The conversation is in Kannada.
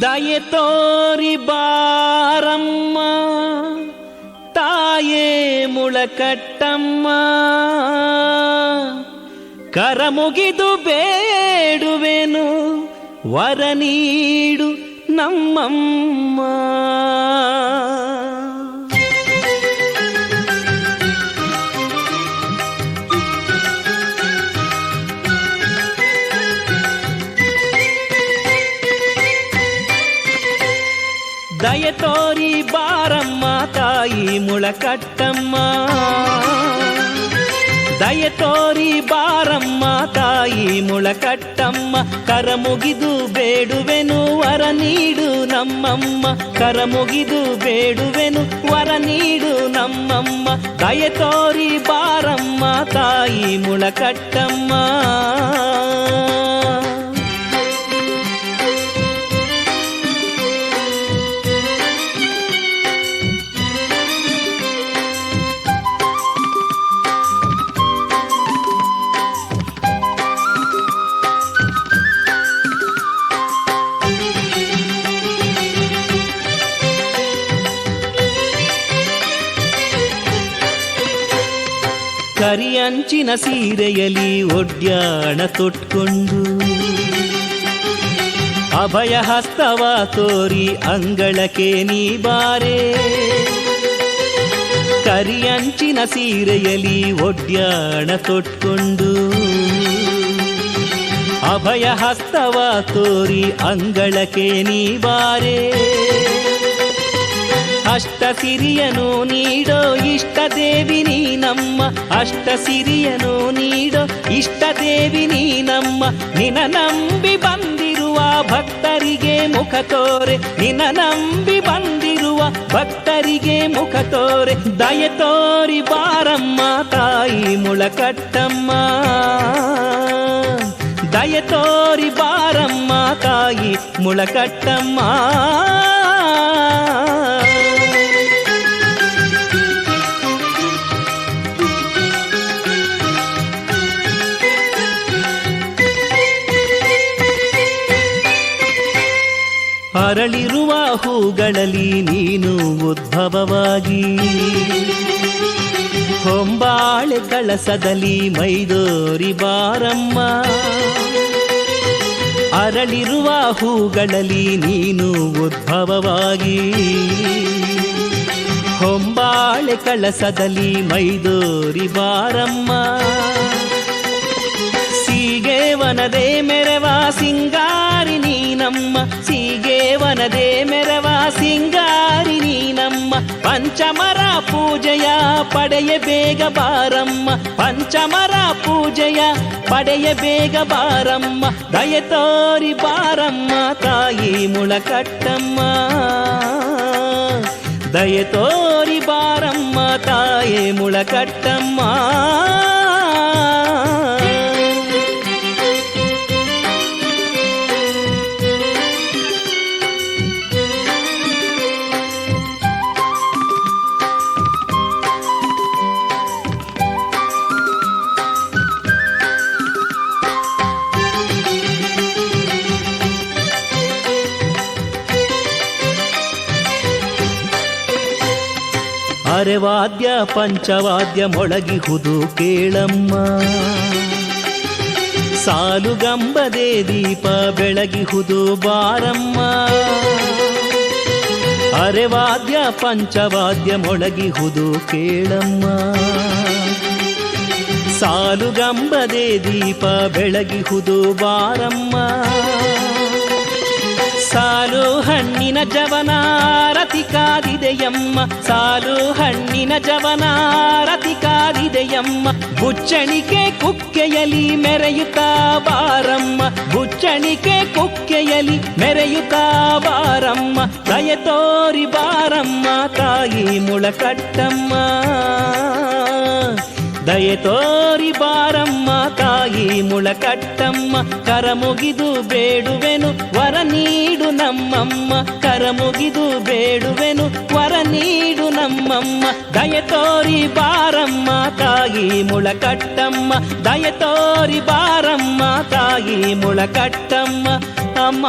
ದಯೆ ತೋರಿ ಬಾರಮ್ಮ ತಾಯೇ ಮುಳಕಟ್ಟಮ್ಮ. ಕರ ಮುಗಿದು ಬೇಡುವೆನು ವರ ನೀಡು ನಮ್ಮಮ್ಮ. ದಯ ತೋರಿ ಬಾರಮ್ಮ ತಾಯಿ ಮುಳಕಟ್ಟಮ್ಮ ದಯ ತೋರಿ ಬಾರಮ್ಮ ತಾಯಿ ಮುಳಕಟ್ಟಮ್ಮ ಕರ ಮುಗಿದು ಬೇಡುವೆನು ವರ ನೀಡು ನಮ್ಮಮ್ಮ ಕರ ಮುಗಿದು ಬೇಡುವೆನು ವರ ನೀಡು ನಮ್ಮಮ್ಮ ದಯ ತೋರಿ ಬಾರಮ್ಮ ತಾಯಿ ಮುಳಕಟ್ಟಮ್ಮ ಕರಿಯಂಚಿನ ಸೀರೆಯಲಿ ಒಡ್ಯಾಣ ತೊಟ್ಕೊಂಡು. ಅಭಯ ಹಸ್ತವ ತೋರಿ ಅಂಗಳಕ್ಕೆ ನೀ ಬಾರೆ. ಕರಿಯಂಚಿನ ಸೀರೆಯಲಿ ಒಡ್ಯಾಣ ತೊಟ್ಕೊಂಡು. ಅಭಯ ಹಸ್ತವ ತೋರಿ ಅಂಗಳಕ್ಕೆ ನೀ ಬಾರೆ. ಅಷ್ಟ ಸಿರಿಯನು ನೀಡೋ ಇಷ್ಟ ದೇವಿ ನೀ ನಮ್ಮ ಅಷ್ಟ ಸಿರಿಯನು ನೀಡೋ ಇಷ್ಟ ದೇವಿ ನೀ ನಮ್ಮ. ನಿನ ನಂಬಿ ಬಂದಿರುವ ಭಕ್ತರಿಗೆ ಮುಖ ತೋರೆ. ನಿನ ನಂಬಿ ಬಂದಿರುವ ಭಕ್ತರಿಗೆ ಮುಖ ತೋರೆ. ದಯ ತೋರಿ ಬಾರಮ್ಮ ತಾಯಿ ಮುಳಕಟ್ಟಮ್ಮ. ದಯ ತೋರಿ ಬಾರಮ್ಮ ತಾಯಿ ಮುಳಕಟ್ಟಮ್ಮ. ಅರಳಿರುವ ಹೂಗಳಲ್ಲಿ ನೀನು ಉದ್ಭವವಾಗಿ. ಹೊಂಬಾಳೆ ಕಳಸದಲ್ಲಿ ಮೈದೋರಿ ಬಾರಮ್ಮ. ಅರಳಿರುವ ಹೂಗಳಲ್ಲಿ ನೀನು ಉದ್ಭವವಾಗಿ. ಹೊಂಬಾಳೆ ಕಳಸದಲ್ಲಿ ಮೈದೋರಿ ಬಾರಮ್ಮ. ಸೀಗೆ ವನದೇ ಮೆರವ ಸಿಂಗಾರಿ ನೀನಮ್ಮ ಸೀಗೆ ವನದೇ ಮೆರವ ಸಿಂಗಾರಿ ನೀನಮ್ಮ ಪಂಚಮರ ಪೂಜೆಯ ಪಡೆಯ ಬೇಗ ಬಾರಮ್ಮ ಪಂಚಮರ ಪೂಜೆಯ ಪಡೆಯ ಬೇಗ ಬಾರಮ್ಮ ದಯ ತೋರಿ ಬಾರಮ್ಮ ತಾಯಿ ಮುಳಕಟ್ಟಮ್ಮ ದಯ ತೋರಿ ಬಾರಮ್ಮ ತಾಯಿ ಅರೆವಾದ್ಯ ಪಂಚವಾದ್ಯ ಮೊಳಗಿಹುದು ಕೇಳಮ್ಮ ಸಾಲುಗಂಬದೆ ದೀಪ ಬೆಳಗಿಹುದು ಬಾರಮ್ಮ. ಅರೆವಾದ್ಯ ಪಂಚವಾದ್ಯ ಮೊಳಗಿಹುದು ಕೇಳಮ್ಮ ಸಾಲುಗಂಬದೆ ದೀಪ ಬೆಳಗಿಹುದು ಬಾರಮ್ಮ. ಸಾಲು ಹಣ್ಣಿನ ಜವನಾರತಿ ಕಾದಿದೆಯಮ್ಮ ಸಾಲು ಹಣ್ಣಿನ ಜವನಾರತಿ ಕಾದಿದೆಯಮ್ಮ ಬುಚ್ಚಣಿಕೆ ಕುಕ್ಕೆಯಲಿ ಮೆರೆಯುತ್ತಾ ಬಾರಮ್ಮ. ಬುಚ್ಚಣಿಕೆ ಕುಕ್ಕೆಯಲಿ ಮೆರೆಯುತ್ತಾ ಬಾರಮ್ಮ. ದಯ ತೋರಿ ಬಾರಮ್ಮ ತಾಯಿ ಮುಳಕಟ್ಟಮ್ಮ. ದಯ ತೋರಿ ಬಾರಮ್ಮ ತಾಯಿ ಮುಳಕಟ್ಟಮ್ಮ ಕರ ಮುಗಿದು ಬೇಡುವೆನು ವರ ನೀಡು ನಮ್ಮಮ್ಮ ಕರ ಮುಗಿದು ಬೇಡುವೆನು ವರ ನೀಡು ನಮ್ಮಮ್ಮ ದಯ ತೋರಿ ಬಾರಮ್ಮ ತಾಯಿ ಮುಳಕಟ್ಟಮ್ಮ ದಯ ತೋರಿ ಬಾರಮ್ಮ ತಾಯಿ ಮುಳಕಟ್ಟಮ್ಮ ಅಮ್ಮ